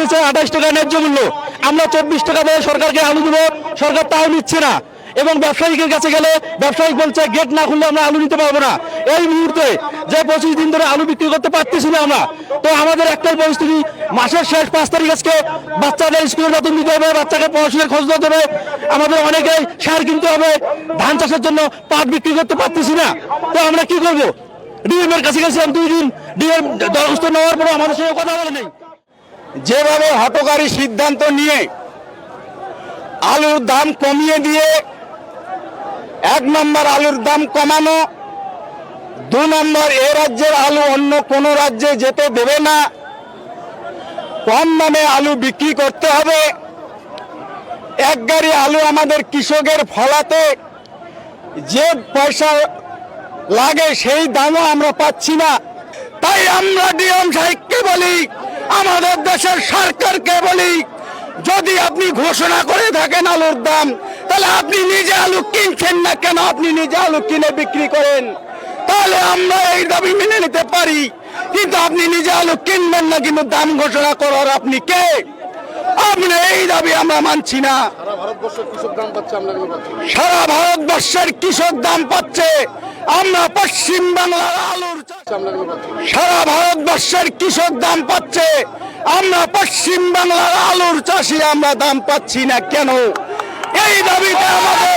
দিয়েছে আঠাশ টাকা ন্যায্য মূল্য। আমরা চব্বিশ টাকা দিয়ে সরকারকে আলু দেবো। সরকার তাও নিচ্ছে না। এবং ব্যবসায়ীদের কাছে গেলে ব্যবসায়ী বলছে, গেট না খুললে আমরা আলু নিতে পারব না। এই মুহূর্তে যে পঁচিশ দিন ধরে আলু বিক্রি করতে পারতেছি না আমরা, তো আমাদের একটাই পরিস্থিতি, মাসের শেষ পাঁচ তারিখ আজকে বাচ্চাদের স্কুলের বেতন দিতে হবে, বাচ্চাকে পড়াশোনার খোঁজ দিতে হবে। আমাদের অনেকেই সার কিনতে হবে, ধান চাষের জন্য পাট বিক্রি করতে পারতেছি না। তো আমরা কি করব? ডিএম এর কাছে গেছিলাম দুই দিন। ডিএম দরখাস্ত নেওয়ার পরে আমাদের সঙ্গে কথা বলে নেই। যেভাবে হটকারী সিদ্ধান্ত নিয়ে আলুর দাম কমিয়ে দিয়ে এক নম্বর আলুর দাম কমানো, দু নম্বর এ রাজ্যের আলু অন্য কোন রাজ্যে যেতে দেবে না। কম দামে আলু বিক্রি করতে হবে। এক গাড়ি আলু আমাদের কৃষকের ফলাতে যে পয়সা লাগে সেই দামও আমরা পাচ্ছি না। তাই আমরা ডিএম সাহেবকে বলি আমাদের দেশের সরকারকে বলি যদি আপনি ঘোষণা করে থাকেন আলুর দাম তাহলে আপনি নিজে আলু কিনছেন না কেন? আপনি নিজে আলু কিনে বিক্রি করেন। তাহলে আমরা এই দাবি মেনে নিতে পারি কিন্তু আপনি নিজে আলু কিনবেন না কিন্তু দাম ঘোষণা করার আপনি কে? আপনি এই দাবি আমরা মানছি না। সারা ভারতবর্ষের কৃষক দাম পাচ্ছে আমরা পশ্চিম বাংলার আলুর সারা ভারতবর্ষের কৃষক দাম পাচ্ছে। আমরা পশ্চিম বাংলার আলুর চাষি, আমরা দাম পাচ্ছি না কেন? এই দাবিতে আমাদের